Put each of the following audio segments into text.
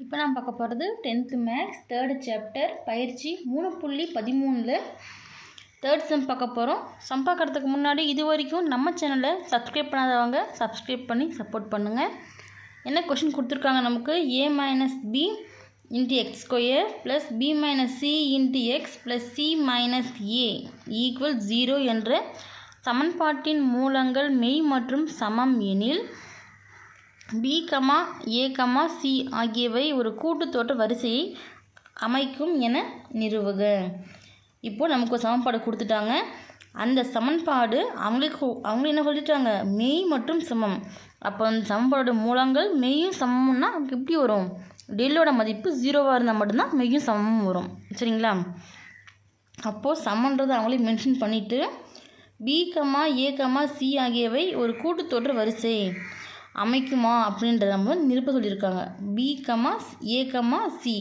இப்போ நான் பார்க்க போகிறது டென்த்து மேக்ஸ் தேர்டு சாப்டர் பயிற்சி மூணு புள்ளி பதிமூணில். தேர்ட் செம் பார்க்க போகிறோம் சம் பார்க்கறதுக்கு முன்னாடி இது வரைக்கும் நம்ம சேனலை சப்ஸ்கிரைப் பண்ணாதவங்க சப்ஸ்கிரைப் பண்ணி சப்போர்ட் பண்ணுங்கள் என்ன கொஷின் கொடுத்துருக்காங்க நமக்கு? A minus B into X square plus B minus C into X plus C minus A equal zero என்ற சமன்பாட்டின் மூலங்கள் மெய் மற்றும் சமம் எனில் B comma A comma C ஆகியவை ஒரு கூட்டுத்தோட்ட வரிசையை அமைக்கும் என நிறுவுக. இப்போது நமக்கு ஒரு சமன்பாடு கொடுத்துட்டாங்க. அந்த சமன்பாடு அவங்களுக்கு அவங்க என்ன சொல்லிட்டாங்க? மெய் மற்றும் சமம். அப்போ அந்த சமன்பாடோட மூலங்கள் மெய்யும் சமம்னா நமக்கு எப்படி வரும்? டெல்லோட மதிப்பு ஜீரோவாக இருந்தால் மட்டும்தான் மெய்யும் சமமும் வரும். சரிங்களா? அப்போது சமன்றதை அவங்களே மென்ஷன் பண்ணிவிட்டு B comma A comma C ஆகியவை ஒரு கூட்டுத்தொற்று வரிசை. அமைக்குமா அப்படின்றத நம்ம நிருப்ப சொல்லியிருக்காங்க. B comma A comma C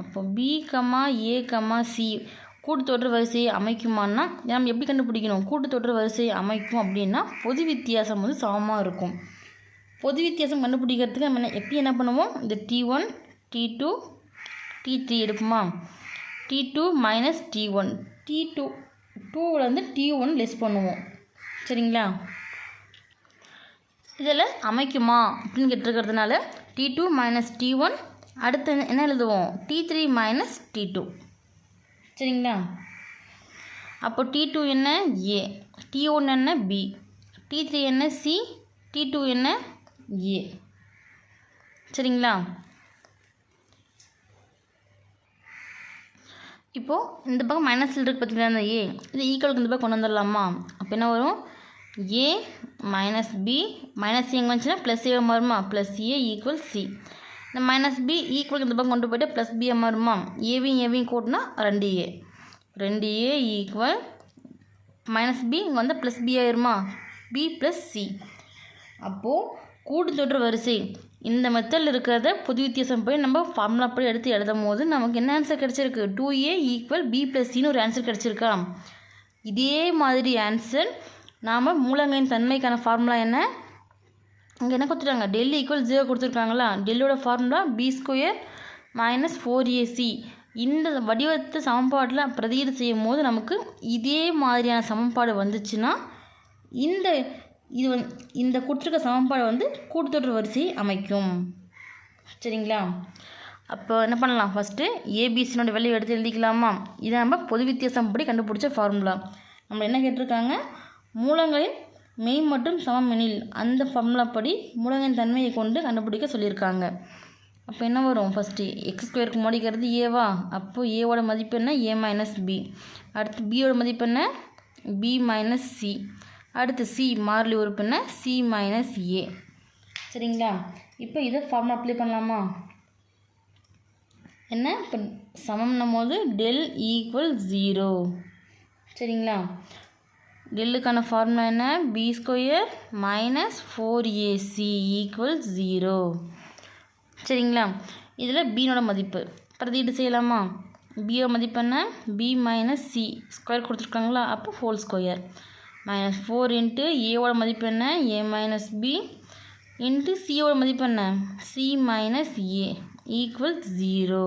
அப்போ B comma A comma C கூட்டுத்தொடர் வரிசையை அமைக்குமான்னா நம்ம எப்படி கண்டுபிடிக்கணும்? கூட்டுத்தொடர் வரிசையை அமைக்கும் அப்படின்னா பொது வித்தியாசம் வந்து சமமாக இருக்கும். பொது வித்தியாசம் கண்டுபிடிக்கிறதுக்கு நம்ம என்ன எப்படி என்ன பண்ணுவோம்? இந்த T one T two T three எடுப்போமா? T two minus T one T two டூவிலேருந்து T one less பண்ணுவோம். சரிங்களா? இதில் அமைக்குமா அப்படின்னு கேட்டிருக்கிறதுனால T two minus T one அடுத்து என்ன எழுதுவோம்? T three minus T two சரிங்களா? அப்போ டி டூ என்ன? ஏ டி ஒன் என்ன? பி டி த்ரீ என்ன? சி டி டூ என்ன? ஏ சரிங்களா? இப்போது இந்த பக்கம் மைனஸில் இருக்குது பார்த்தீங்களா அந்த ஏ இது ஈக்குவலுக்கு இந்த பக்கம் கொண்டு வந்துடலாமா? அப்போ என்ன வரும்? A minus B minus C எங்கே வந்துச்சுன்னா ப்ளஸ் ஏ மாறுமா? ப்ளஸ் ஏ ஈக்குவல் சி இந்த மைனஸ் பி ஈக்குவல் இந்த பக்கம் கொண்டு போய்ட்டு ப்ளஸ் பிஏ மாறுமா? ஏவையும் ஏவையும் கூட்டினா ரெண்டு ஏ ரெண்டு ஏ ஈக்குவல் மைனஸ் பி இங்கே வந்து ப்ளஸ் பி ஆயிருமா? பி ப்ளஸ் சி அப்போது கூட்டுத்தொற்று வரிசை. இந்த மெத்தடில் இருக்கிறத புது வித்தியாசம் போய் நம்ம ஃபார்முலா படி எடுத்து எழுதும் போது நமக்கு என்ன ஆன்சர் கிடச்சிருக்கு? Two A equal B plus சின்னு ஒரு ஆன்சர் கிடச்சிருக்கா? இதே மாதிரி ஆன்சர் நாம் மூலங்களின் தன்மைக்கான ஃபார்முலா என்ன? இங்கே என்ன கொடுத்துருக்காங்க டெல்லி ஈக்குவல் ஜீரோ கொடுத்துருக்காங்களா டெல்லியோட formula B square minus four AC இந்த வடிவத்தை சமன்பாட்டில் பிரதியீடு செய்யும் போது நமக்கு இதே மாதிரியான சமன்பாடு வந்துச்சுன்னா இந்த இது வந் இந்த கொடுத்துருக்க சமன்பாடு வந்து கூட்டுத்தொற்று வரிசையை அமைக்கும். சரிங்களா? அப்போ என்ன பண்ணலாம்? ஃபஸ்ட்டு ஏபிசினோட விலையை எடுத்து எழுதிக்கலாமா? இதை நம்ம பொது வித்தியாசம் படி கண்டுபிடிச்ச ஃபார்முலா நம்ம என்ன கேட்டிருக்காங்க? மூலங்களின் மெய் மற்றும் சமம் எனில் அந்த ஃபார்முலா படி மூலங்களின் தன்மையை கொண்டு கண்டுபிடிக்க சொல்லியிருக்காங்க. அப்போ என்ன வரும்? ஃபஸ்ட்டு எக்ஸ் ஸ்கொயருக்கு முடிக்கிறது ஏவா அப்போது ஏவோட மதிப்பு என்ன? ஏ மைனஸ் பி அடுத்து பியோட மதிப்பு என்ன? பி மைனஸ் சி அடுத்து சி மாறிலி உறுப்பு என்ன? சி மைனஸ் ஏ சரிங்களா? இப்போ இதை ஃபார்முலா அப்ளை பண்ணலாமா? என்ன? இப்போ சமம்னும் போது டெல் ஈக்குவல் ஜீரோ சரிங்களா? டெல்லுக்கான ஃபார்முலா என்ன? B square minus four AC equal zero சரிங்களா? இதில் பீனோட மதிப்பு. பிரதியீடு செய்யலாமா? பியோ மதிப்பு என்ன? பி மைனஸ் சி ஸ்கொயர் கொடுத்துருக்காங்களா? அப்போ whole square minus four into ஏவோட மதிப்பு என்ன? ஏ மைனஸ் பி இன்ட்டு சியோட மதிப்பு என்ன? C minus A equal zero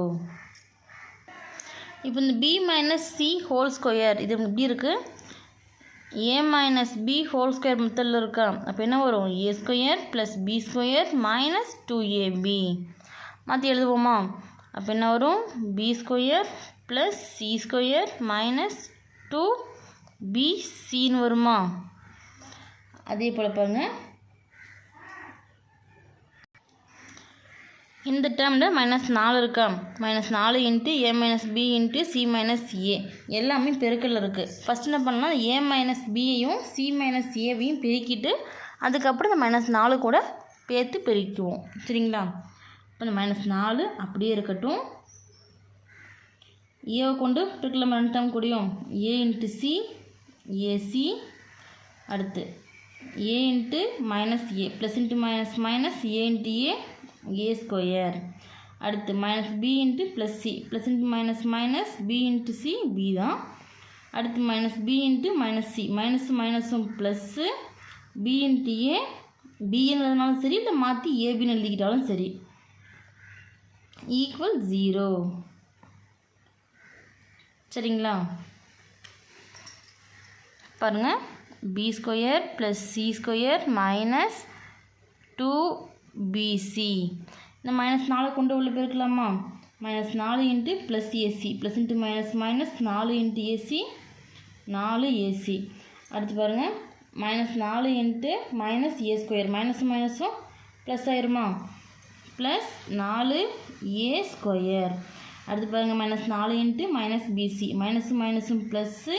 இப்போ இந்த B minus C whole square இது எப்படி இருக்குது A minus B whole square மெத்தடில் இருக்கா? அப்போ என்ன வரும்? A square plus B square minus two AB மாற்றி எழுதுவோமா? அப்போ என்ன வரும்? B square plus C square minus two B சின்னு வருமா? அதே போல் பாருங்கள் இந்த டேர்மில் மைனஸ் நாலு இருக்கா? மைனஸ் நாலு into A minus B into C minus A எல்லாமே பெருக்கல் இருக்குது ஃபஸ்ட் என்ன பண்ணலாம்? ஏ மைனஸ் பியையும் சி மைனஸ் ஏவையும் பெருக்கிட்டு அதுக்கப்புறம் இந்த மைனஸ் நாலு கூட பேர்த்து பெருக்குவோம் சரிங்களா? இப்போ இந்த மைனஸ் நாலு அப்படியே இருக்கட்டும். ஏவை கொண்டு பெருக்கல ரெண்டு டேம் கூடியும் ஏ இன்ட்டு சி ஏசி அடுத்து A into minus A plus into minus minus A into A A square அடுத்து minus B into plus C plus into minus minus B into C B தான். அடுத்து minus B into minus C minus மைனஸும் plus B into A பிஎன்றதுனாலும் சரி இல்லை மாற்றி ஏபின்னு எழுதிக்கிட்டாலும் சரி. Equal zero சரிங்களா? பாருங்கள் B square plus C square minus two BC இந்த மைனஸ் நாலு கொண்டு உள்ள போயிருக்கலாமா மைனஸ் நாலு into plus AC plus into minus minus நாலு இன்ட்டு ஏசி நாலு ஏசி அடுத்து பாருங்கள் மைனஸ் நாலு into minus A square minus மைனஸும் ப்ளஸ் ஆயிருமா? ப்ளஸ் நாலு ஏ ஸ்கொயர் அடுத்து பாருங்கள் மைனஸ் நாலு இன்ட்டு மைனஸ் பிசி மைனஸு மைனஸும் ப்ளஸ்ஸு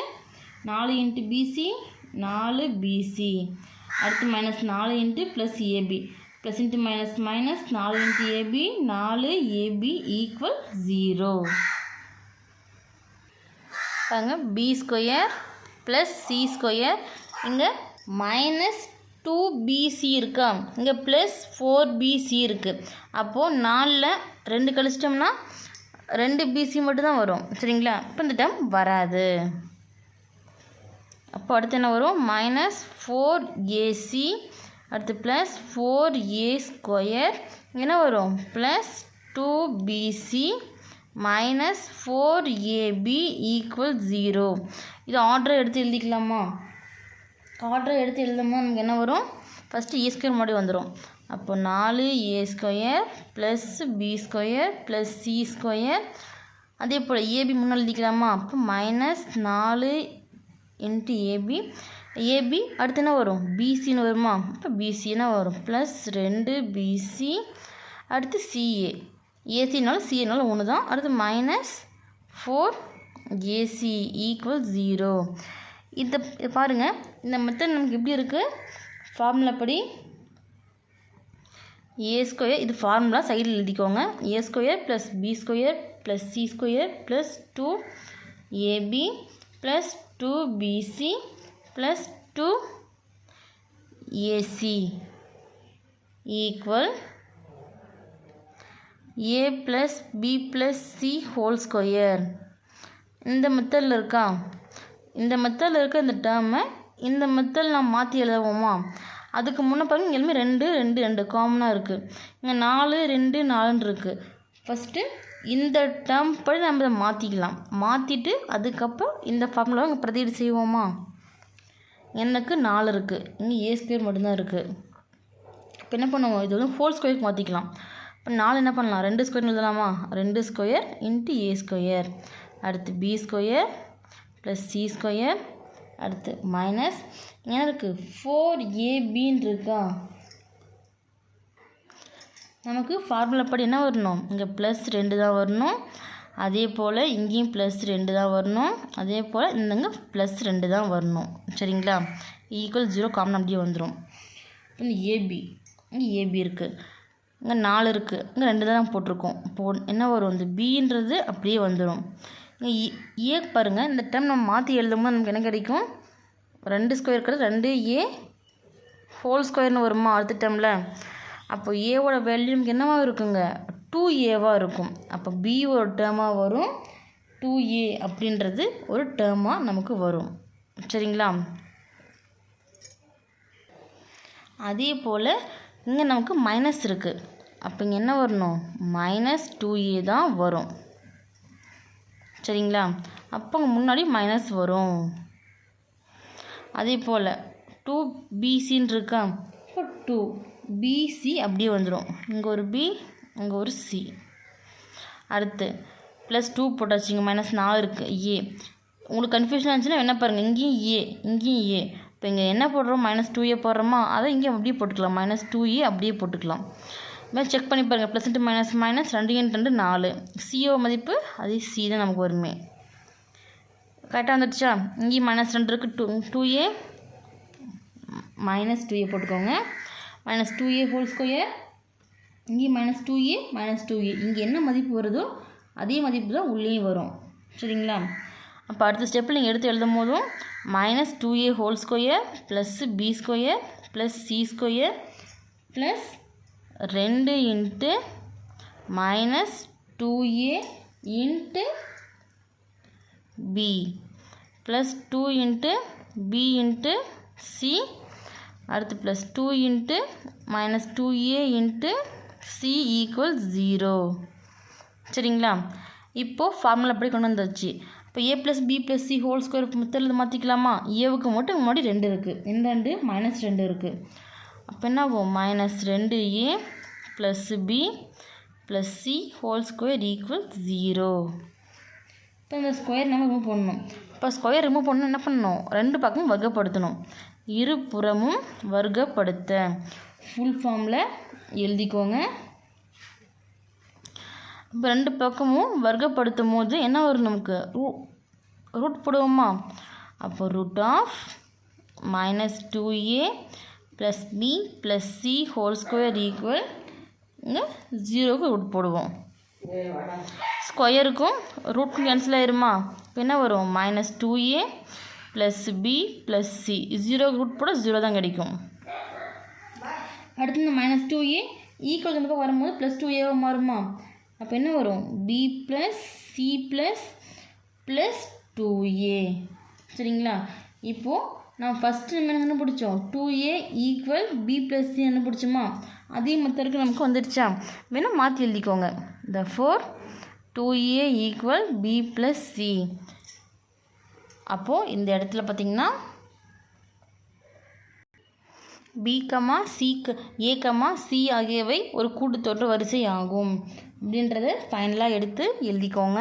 நாலு இன்ட்டு பிசி நாலு பிசி அடுத்து மைனஸ் நாலு into plus AB plus into minus minus நாலு இன்ட்டு ஏபி நாலு ஏபி ஈக்குவல் ஜீரோ பாருங்க B square plus C square இங்கே மைனஸ் டூ பிசி இருக்கா? இங்கே ப்ளஸ் ஃபோர் பிசி இருக்குது அப்போது நாலில் ரெண்டு கழிச்சிட்டோம்னா ரெண்டு பிசி மட்டும்தான் வரும். சரிங்களா? இப்போ இந்த டைம் வராது. அப்போ அடுத்து என்ன வரும்? மைனஸ் ஃபோர் ஏசி அடுத்து ப்ளஸ் ஃபோர் ஏ ஸ்கொயர் என்ன வரும்? Plus two BC minus four AB equal zero இது ஆர்டரை எடுத்து எழுதிக்கலாமா? ஆர்டரை எடுத்து எழுதும்போது நமக்கு என்ன வரும்? ஃபஸ்ட்டு ஏ ஸ்கொயர் முன்னாடி வந்துடும் அப்போ நாலு A square plus B square plus C square அதே போல் ஏபி முன்னாடி எழுதிக்கலாமா? அப்போ மைனஸ் நாலு இன்ட்டு ஏபி ஏபி அடுத்து என்ன வரும்? பிசின்னு வருமா? இப்போ பிசின்னா வரும். ப்ளஸ் ரெண்டு பிசி அடுத்து சிஏ ஏசினாலும் சிஏனாலும் ஒன்று தான். அடுத்து minus four AC equal zero இந்த பாருங்கள் இந்த மெத்தட் நமக்கு எப்படி இருக்குது ஃபார்முலா படி ஏ ஸ்கொயர் இது ஃபார்முலா சைடில் எழுதிக்கோங்க. A square plus B square plus C square plus two AB plus two BC plus two AC equal A plus B plus C whole square இந்த மெத்தடில் இருக்கா? இந்த மெத்தடில் இருக்க இந்த டேர்மை இந்த மெத்தடில் நான் மாற்றி எழுதுவோமா? அதுக்கு முன்னே பாருங்க இங்கே எல்லாமே ரெண்டு ரெண்டு ரெண்டு காமனாக இருக்குது இங்கே நாலு ரெண்டு நாலுன்னு இருக்குது ஃபஸ்ட்டு இந்த டேர்ம் படி நம்ம இதை மாற்றிக்கலாம் மாற்றிட்டு அதுக்கப்புறம் இந்த ஃபார்முலாவை இங்கே பிரதியீடு செய்வோமா? எனக்கு நாலு இருக்குது இங்கே ஏ ஸ்கொயர் மட்டும்தான் இருக்குது இப்போ என்ன பண்ணுவோம்? இது வந்து ஃபோர் ஸ்கொயருக்கு மாற்றிக்கலாம் இப்போ நாலு என்ன பண்ணலாம்? ரெண்டு ஸ்கொயர் எழுதலாமா? ரெண்டு ஸ்கொயர் இன்ட்டு ஏ ஸ்கொயர் அடுத்து B square plus C square அடுத்து மைனஸ் என்ன இருக்குது ஃபோர் ஏபின்னு இருக்கா? நமக்கு ஃபார்முலா படி என்ன வரணும்? இங்கே ப்ளஸ் ரெண்டு தான் வரணும். அதே போல் இங்கேயும் ப்ளஸ் ரெண்டு தான் வரணும். அதே போல் இந்தங்க ப்ளஸ் ரெண்டு தான் வரணும். சரிங்களா? ஈக்குவல் ஜீரோ காமன் அப்படியே வந்துடும் இந்த ஏபி இங்கே ஏபி இருக்குது இங்கே நாலு இருக்குது இங்கே ரெண்டு தான் போட்டிருக்கோம். போ என்ன வரும்? இந்த பின்றது அப்படியே வந்துடும் இங்கே ஏ e, பாருங்கள் இந்த டைம் நம்ம மாற்றி எழுதும்போது நமக்கு என்ன கிடைக்கும்? ரெண்டு ஸ்கொயர் இருக்கிறது ரெண்டு ஏ ஹோல் ஸ்கொயர்னு வருமா? அடுத்த டைமில் அப்போ ஏவோட வேல்யூ நமக்கு என்னவாக இருக்குங்க? டூ ஏவாக இருக்கும். அப்போ பி ஒரு டேர்மாக வரும். டூ ஏ அப்படின்றது ஒரு டேர்மாக நமக்கு வரும். சரிங்களா? அதே போல் இங்கே நமக்கு மைனஸ் இருக்குது அப்போ இங்கே என்ன வரணும்? மைனஸ் டூ ஏ தான் வரும். சரிங்களா? அப்போ முன்னாடி மைனஸ் வரும். அதே போல் டூ பிசின்னு இருக்கா? இப்போ டூ பிசி அப்படியே வந்துடும் இங்கே ஒரு பி அங்கே ஒரு சி அடுத்து ப்ளஸ் டூ போட்டாச்சுங்க மைனஸ் நாலு இருக்குது ஏ உங்களுக்கு கன்ஃபியூஷன் இருந்துச்சுன்னா என்ன பாருங்கள் இங்கேயும் ஏ இங்கேயும் ஏ இப்போ இங்கே என்ன போடுறோம்? மைனஸ் டூ ஏ போடுறோமா? அதை இங்கே அப்படியே போட்டுக்கலாம். மைனஸ் டூ ஏ அப்படியே போட்டுக்கலாம். இது செக் பண்ணி பாருங்கள் ப்ளஸ் இன்ட்டு மைனஸ் மைனஸ் ரெண்டு இன்ட்டு ரெண்டு நாலு. சிஓ மதிப்பு அதே சி தான் நமக்கு வருமே. கரெக்டாக வந்துடுச்சா? இங்கேயும் மைனஸ் ரெண்டு இருக்குது two two A minus two A போட்டுக்கோங்க. Minus two A whole square இங்கே minus two A minus two A இங்கே என்ன மதிப்பு வருதோ அதே மதிப்பு தான் உள்ளேயும் வரும். சரிங்களா? அப்போ அடுத்த ஸ்டெப்பில் நீங்கள் எடுத்து எழுதும் போதும் minus two A whole square plus B square plus C square plus ரெண்டு into minus two A into B plus two into B into C அடுத்து plus two into minus two A into C equal zero சரிங்களா? இப்போது formula அப்படி கொண்டு வந்தாச்சு. இப்போ A plus B plus C whole square மெத்தடில் மாற்றிக்கலாமா ஏவுக்கு மட்டும் முன்னாடி ரெண்டு இருக்குது என்ன ரெண்டு மைனஸ் ரெண்டு இருக்குது அப்போ என்ன ஆகும்? மைனஸ் ரெண்டு A plus B plus C whole square equal zero இப்போ இந்த ஸ்கொயர் நம்ம ரிமூவ் பண்ணணும். இப்போ ஸ்கொயர் ரிமூவ் பண்ணணும் என்ன பண்ணணும்? ரெண்டு பக்கமும் வர்க்கப்படுத்தணும். இருபுறமும் வர்க்கப்படுத்த. ஃபுல் ஃபார்மில் எழுதிக்கோங்க. இப்போ ரெண்டு பக்கமும் வர்க்கப்படுத்தும் போது என்ன வரும் நமக்கு? ரூ ரூட் போடுவோமா? அப்போ root of minus two A plus B plus C whole square equal இங்கே ஜீரோவுக்கு ரூட் போடுவோம். ஸ்கொயருக்கும் ரூட் கேன்சல் ஆயிருமா? இப்போ என்ன வரும்? Minus two A plus B plus C zero root போட ஜீரோ தான் கிடைக்கும். அடுத்து இந்த மைனஸ் டூ ஏ ஈக்குவல் இந்த பக்கம் வரும்போது ப்ளஸ் டூ ஏவாக மாறுமா அப்போ என்ன வரும்? B plus C plus plus two A சரிங்களா? இப்போது நான் ஃபஸ்ட்டு நம்ம என்ன கண்டுபிடிச்சோம்? Two A equal B plus C கண்டுபிடிச்சோமா? அதே மெத்தடுக்கு நமக்கு வந்துடுச்சா? வேணால் மாற்றி எழுதிக்கோங்க. த four two A equal B plus C அப்போது இந்த இடத்துல பார்த்திங்கன்னா B comma C A comma C ஆகியவை ஒரு கூட்டுத்தொற்று வரிசை ஆகும் அப்படின்றத ஃபைனலாக எடுத்து எழுதிக்கோங்க.